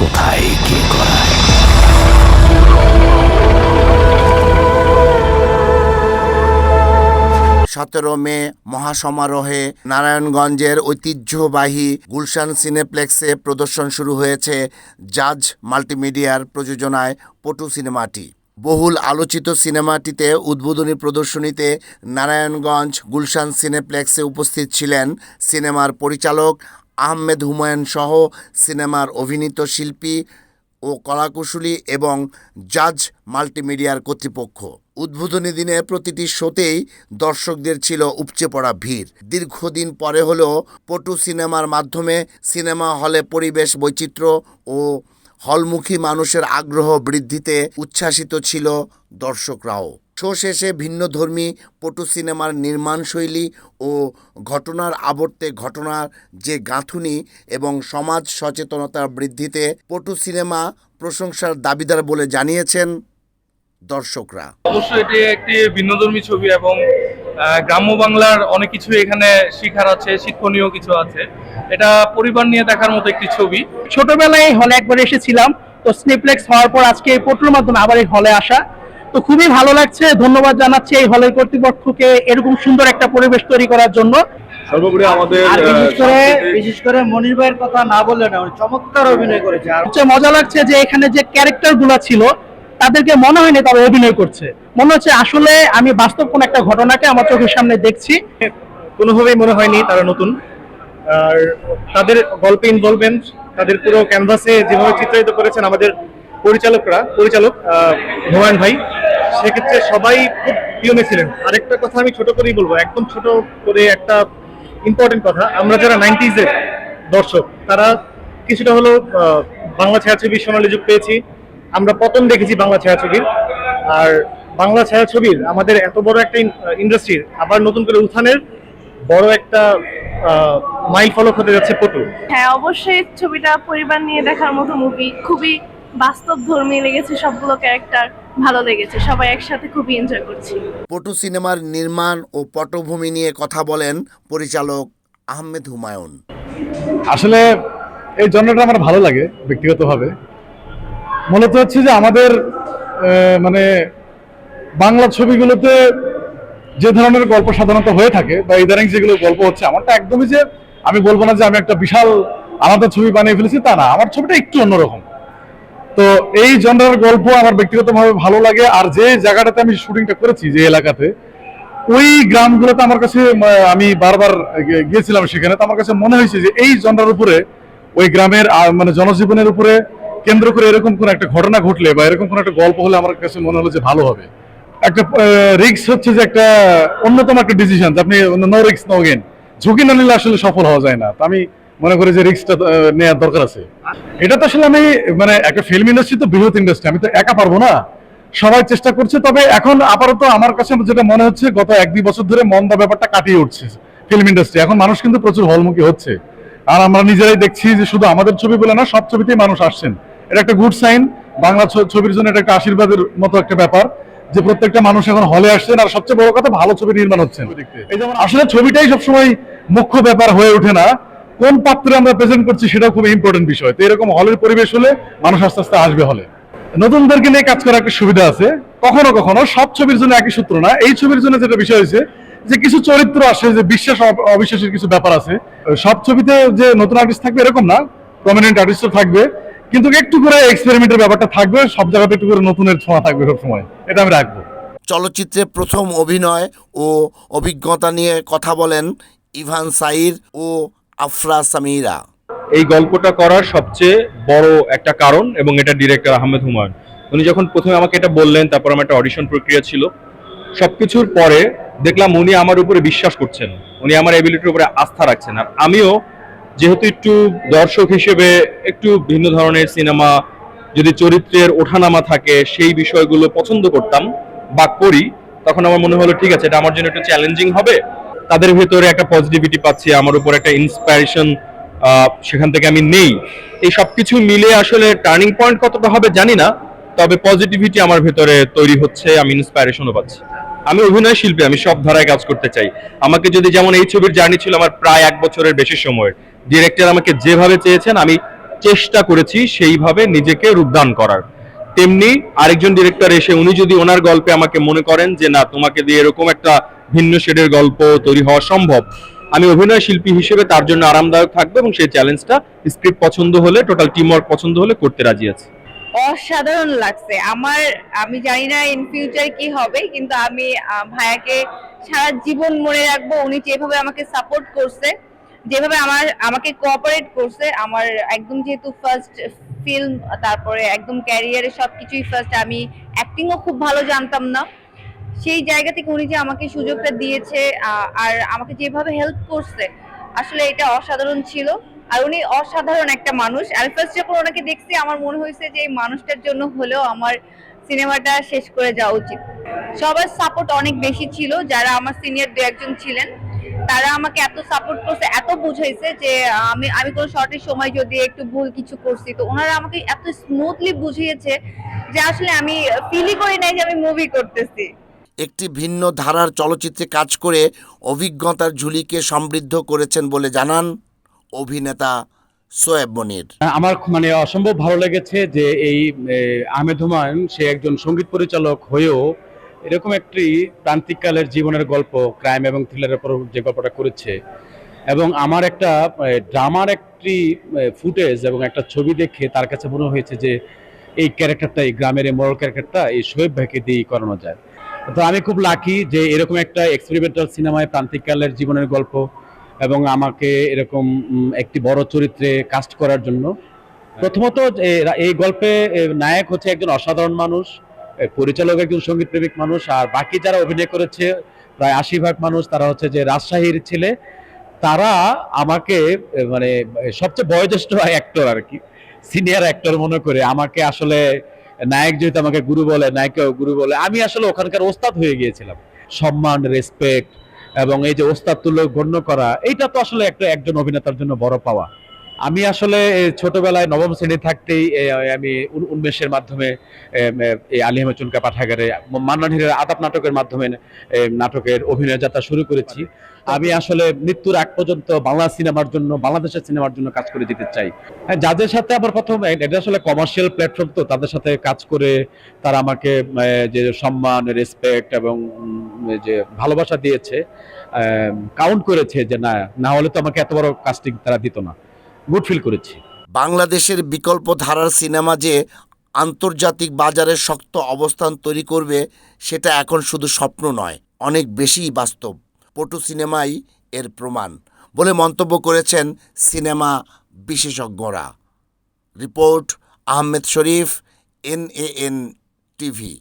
কোথায়, কি করায়? সতেরো মে মহাসমারোহে নারায়ণগঞ্জের ঐতিহ্যবাহী গুলশান সিনেপ্লেক্সে প্রদর্শন শুরু হয়েছে জাজ মাল্টিমিডিয়ার প্রযোজনায় পটু সিনেমাটি। বহুল আলোচিত সিনেমাটিতে উদ্বোধনী প্রদর্শনীতে নারায়ণগঞ্জ গুলশান সিনেপ্লেক্সে উপস্থিত ছিলেন সিনেমার পরিচালক আহমেদ হুমায়ুন সহ সিনেমার অভিনীত শিল্পী ও কলাকুশলী এবং জাজ মাল্টিমিডিয়ার কর্তৃপক্ষ। উদ্বোধনী দিনে প্রতিটি শোতেই দর্শকদের ছিল উপচে পড়া ভিড়। দীর্ঘদিন পরে হলেও পটু সিনেমার মাধ্যমে সিনেমা হলে পরিবেশ বৈচিত্র্য ও হলমুখী মানুষের আগ্রহ বৃদ্ধিতে উচ্ছ্বাসিত ছিল দর্শকরাও। শো শেষে ভিন্নধর্মী পটু সিনেমার নির্মাণশৈলী ও ঘটনার আবর্তে ঘটনার যে গাঁথুনি এবং সমাজ সচেতনতা বৃদ্ধিতে পটু সিনেমা প্রশংসার দাবিদার বলে জানিয়েছেন দর্শকরা। অবশ্যই এটি একটি ভিন্নধর্মী ছবি এবং আহ, গ্রাম্য বাংলার অনেক কিছু এখানে শিখার আছে শিক্ষণীয় কিছু আছে। এটা পরিবার নিয়ে দেখার মতো একটি ছবি। ছোটবেলায় হলে একবার এসেছিলাম তো স্নিপ্লেক্স হওয়ার পর আজকে এই পটুর মাধ্যমে আবার এই হলে আসা। তো খুবই ভালো লাগছে। ধন্যবাদ জানাচ্ছি এই হলের কর্তৃপক্ষকে এরকম সুন্দর একটা পরিবেশ তৈরি করার জন্য। সর্বোপরি আমাদের বিশেষ করে বিশেষ করে মনির ভাইয়ের কথা না বললে না চমৎকার অভিনয় করেছে। আর সবচেয়ে মজা লাগছে যে এখানে যে ক্যারেক্টারগুলা ছিল তাদেরকে মনে হয়নি তারা অভিনয় করছে। মনে হচ্ছে আসলে আমি বাস্তব কোন একটা ঘটনাকে আমার চোখের সামনে দেখছি। কোনোভাবেই মনে হয়নি তারা নতুন। আর তাদের গল্পে ইনভলভমেন্ট তাদের পুরো ক্যানভাসে যেভাবে চিত্রায়িত করেছেন আমাদের পরিচালকরা পরিচালক হুমায়ুন ভাই। সেক্ষেত্রে সবাই খুব পিয়নে ছিলেন। আরেকটা কথা আমি ছোট করেই বলব, একদম ছোট করে একটা ইম্পর্টেন্ট কথা, আমরা যারা নাইনটিজের দর্শক, তারা কিছুটা হলো বাংলা ছায়াছবির সোনালী যুগ পেয়েছি। আমরা পতন দেখেছি বাংলা ছায়াছবির। আর বাংলা ছায়াছবির আমাদের এত বড় একটা ইন্ডাস্ট্রির আবার নতুন করে উত্থানের বড় একটা মাইল ফলক হতে যাচ্ছে পটু। হ্যাঁ অবশ্যই ছবিটা পরিবার নিয়ে দেখার মতো মুভি খুবই বাস্তব ধর্মী লেগেছে সবগুলো ক্যারেক্টার ভালো লেগেছে সবাই একসাথে খুবই এনজয় করছি। পটু সিনেমার নির্মাণ ও পটভূমি নিয়ে কথা বলেন পরিচালক আহমেদ হুমায়ুন। আসলে এই জন্যটা আমার ভালো লাগে ব্যক্তিগতভাবে। মূলত হচ্ছে যে আমাদের আহ, মানে বাংলা ছবিগুলোতে যে ধরনের গল্প সাধারণত হয়ে থাকে বা ইদানিং যেগুলো গল্প হচ্ছে আমারটা একদমই যে আমি বলব না যে আমি একটা বিশাল আলাদা ছবি বানিয়ে ফেলেছি তা না। আমার ছবিটা একটু অন্যরকম। তো এই জনরার গল্প আমার ব্যক্তিগতভাবে ভালো লাগে, আর যে জায়গাটাতে আমি শুটিংটা করেছি যে এলাকাতে, ওই গ্রামগুলোতে আমার কাছে আমি বারবার গিয়েছিলাম সেখানে, তো আমার কাছে মনে হয়েছে যে এই জনরার উপরে, ওই গ্রামের মানে জনজীবনের উপরে কেন্দ্র করে এরকম কোন একটা ঘটনা ঘটলে বা এরকম কোন একটা গল্প হলে আমার কাছে মনে হলো যে ভালো হবে। একটা রিক্স হচ্ছে যে একটা অন্যতম একটা ডিসিশন আপনি নো রিক্স নো গেন ঝুঁকি না নিলে আসলে সফল হওয়া যায় না। তো আমি মনে করি যে রিক্সটা নেওয়ার দরকার আছে। এটা তো আসলে আমি মানে একটা ফিল্ম ইন্ডাস্ট্রি তো বৃহৎ ইন্ডাস্ট্রি আমি তো একা পারব না। সবাই চেষ্টা করছে তবে এখন আপাতত আমার কাছে যেটা মনে হচ্ছে গত এক দুই বছর ধরে মন্দা ব্যাপারটা কাটিয়ে উঠছে ফিল্ম ইন্ডাস্ট্রি এখন মানুষ কিন্তু প্রচুর হলমুখী হচ্ছে। আর আমরা নিজেরাই দেখছি যে শুধু আমাদের ছবি বলে না সব ছবিতেই মানুষ আসছেন। এটা একটা গুড সাইন বাংলা ছবির জন্য এটা একটা আশীর্বাদের মতো একটা ব্যাপার যে প্রত্যেকটা মানুষ এখন হলে আসছেন আর সবচেয়ে বড় কথা ভালো ছবি নির্মাণ হচ্ছে এই যেমন আসলে ছবিটাই সবসময় মুখ্য ব্যাপার হয়ে ওঠে না কোন পাত্রে আমরা প্রেজেন্ট করছি সেটাও খুব ইম্পর্টেন্ট বিষয়। তো এরকম হলের পরিবেশ হলে মানুষ আস্তে আস্তে আসবে হলে নতুনদেরকে নিয়ে কাজ করার একটা সুবিধা আছে। কখনো কখনো সব ছবির জন্য একই সূত্র না, এই ছবির জন্য যেটা বিষয় হয়েছে, যে কিছু চরিত্র আসে, যে বিশ্বাস অবিশ্বাসের কিছু ব্যাপার আছে, সব ছবিতে যে নতুন আর্টিস্ট থাকবে এরকম না প্রমিনেন্ট আর্টিস্টও থাকবে, কিন্তু একটু করে এক্সপেরিমেন্টের ব্যাপারটা থাকবে, সব জায়গাতে একটু করে নতুনের ছোঁয়া থাকবে সব সময়। এটা আমি রাখব। চলচ্চিত্রে প্রথম অভিনয় ও অভিজ্ঞতা নিয়ে কথা বলেন ইভান সাইর ও আফরা সামিরা। এই গল্পটা করার সবচেয়ে বড় একটা কারণ, এবং এটা ডিরেক্টর আহমেদ হুমায়ুন। উনি যখন প্রথমে আমাকে এটা বললেন, তারপর আমার একটা অডিশন প্রক্রিয়া ছিল। সবকিছুর পরে দেখলাম উনি আমার উপরে বিশ্বাস করছেন। উনি আমার এবিলিটির উপরে আস্থা রাখছেন। আর আমিও যেহেতু একটু দর্শক হিসেবে একটু ভিন্ন ধরনের সিনেমা, যদি চরিত্রের ওঠানামা থাকে, সেই বিষয়গুলো পছন্দ করতাম, বা করি, তখন আমার মনে হলো, ঠিক আছে, এটা আমার জন্য একটু চ্যালেঞ্জিং হবে। তাদের ভেতরে একটা পজিটিভিটি পাচ্ছি, আমার উপর একটা ইন্সপায়ারেশন সেখান থেকে আমি নেই। এই সবকিছু মিলে আসলে টার্নিং পয়েন্ট কতটা হবে জানি না, তবে পজিটিভিটি আমার ভেতরে তৈরি হচ্ছে, আমি ইন্সপায়ারেশনও পাচ্ছি। আমি অভিনয় শিল্পী, আমি সব ধারায় কাজ করতে চাই। আমাকে যদি যেমন এই ছবির জার্নি ছিল আমার প্রায় এক বছরের বেশি সময়ের ডিরেক্টর আমাকে যেভাবে চেয়েছেন, আমি চেষ্টা করেছি সেইভাবে নিজেকে রূপদান করার। তেমনি আরেকজন ডিরেক্টর এসে, উনি যদি ওনার গল্পে আমাকে মনে করেন যে, না, তোমাকে দিয়ে এরকম একটা ভিন্ন শেডের গল্প তৈরি হওয়া সম্ভব। আমি অভিনয় শিল্পী হিসেবে তার জন্য আরামদায়ক থাকব এবং সেই চ্যালেঞ্জটা স্ক্রিপ্ট পছন্দ হলে টোটাল টিম ওয়ার্ক পছন্দ হলে করতে রাজি আছি। অসাধারণ লাগছে। আমার, আমি জানি না ইন ফিউচার কি হবে, কিন্তু আমি ভাইয়াকে সারা জীবন মনে রাখব, উনি যেভাবে আমাকে সাপোর্ট করছে, যেভাবে আমার, আমাকে কোঅপারেট করছে, আমার একদম যেহেতু ফার্স্ট ফিল্ম তারপরে একদম ক্যারিয়ারে সবকিছুই ফার্স্ট আমি অ্যাক্টিংও খুব ভালো জানতাম না। সেই জায়গা থেকে উনি যে আমাকে সুযোগটা দিয়েছে আর আমাকে যেভাবে হেল্প করছে, আসলে এটা অসাধারণ ছিল। আর উনি অসাধারণ একটা মানুষ। আর ফার্স্ট যখন ওনাকে দেখছি, আমার মনে হয়েছে যে এই মানুষটার জন্য হলেও আমার সিনেমাটা শেষ করে যাওয়া উচিত। সবার সাপোর্ট অনেক বেশি ছিল। যারা আমার সিনিয়র দু একজন ছিলেন, তারা আমাকে এত সাপোর্ট করছে, এত বুঝাইছে যে আমি আমি কোনো শর্টের সময় যদি একটু ভুল কিছু করছি, তো ওনারা আমাকে এত স্মুথলি বুঝিয়েছে যে আসলে আমি ফিলই করি নাই যে আমি মুভি করতেছি। একটি ভিন্ন ধারার চলচ্চিত্রে কাজ করে অভিজ্ঞতার ঝুলিকে সমৃদ্ধ করেছেন বলে জানান অভিনেতা সোয়েব মনির। আমার মানে অসম্ভব ভালো লেগেছে যে এই আহমেদ হুমায়ুন, সে একজন সংগীত পরিচালক হয়েও এরকম একটি প্রান্তিককালের জীবনের গল্প, ক্রাইম এবং থ্রিলারের উপর যে গল্পটা করেছে। এবং আমার একটা ড্রামার একটি ফুটেজ এবং একটা ছবি দেখে তার কাছে মনে হয়েছে যে এই ক্যারেক্টারটা এই গ্রামের মরল ক্যারেক্টারটা এই শোয়েব ভাইকে দিয়েই করানো যায়। তো আমি খুব লাকি যে এরকম একটা এক্সপেরিমেন্টাল সিনেমায় প্রান্তিককালের জীবনের গল্প এবং আমাকে এরকম একটি বড় চরিত্রে কাস্ট করার জন্য। প্রথমত এই গল্পে নায়ক হচ্ছে একজন অসাধারণ মানুষ পরিচালক একজন সংগীত প্রেমিক মানুষ, আর বাকি যারা অভিনয় করেছে, প্রায় আশি ভাগ মানুষ তারা হচ্ছে যে রাজশাহীর ছেলে। তারা আমাকে মানে সবচেয়ে বয়োজ্যেষ্ঠ অ্যাক্টর আর কি সিনিয়র অ্যাক্টর মনে করে। আমাকে আসলে নায়ক যেহেতু আমাকে গুরু বলে নায়িকা গুরু বলে, আমি আসলে ওখানকার ওস্তাদ হয়ে গিয়েছিলাম। সম্মান রেসপেক্ট এবং এই যে ওস্তাদ তুলে গণ্য করা, এইটা তো আসলে একটা, একজন অভিনেতার জন্য বড় পাওয়া। আমি আসলে ছোটবেলায় নবম শ্রেণি থাকতেই আমি উন্মেষের মাধ্যমে এই আলী আহমেদ চুনকা পাঠাগারে মান্নান হিরের আদাব নাটকের মাধ্যমে নাটকের অভিনয় যাত্রা শুরু করেছি। আমি আসলে মৃত্যুর আগ পর্যন্ত বাংলা সিনেমার জন্য বাংলাদেশের সিনেমার জন্য কাজ করে যেতে চাই। হ্যাঁ, যাদের সাথে আমার প্রথম এটা আসলে কমার্শিয়াল প্ল্যাটফর্ম তো তাদের সাথে কাজ করে তারা আমাকে যে সম্মান রেসপেক্ট এবং যে ভালোবাসা দিয়েছে কাউন্ট করেছে যে না না হলে তো আমাকে এত বড় কাস্টিং তারা দিত না। গুড ফিল করেছি। বাংলাদেশের বিকল্প ধারার সিনেমা যে আন্তর্জাতিক বাজারে শক্ত অবস্থান তৈরি করবে, সেটা এখন শুধু স্বপ্ন নয়, অনেক বেশিই বাস্তব। পটু সিনেমাই এর প্রমাণ বলে মন্তব্য করেছেন সিনেমা বিশেষজ্ঞরা। Report Ahmed Sharif, NAN TV.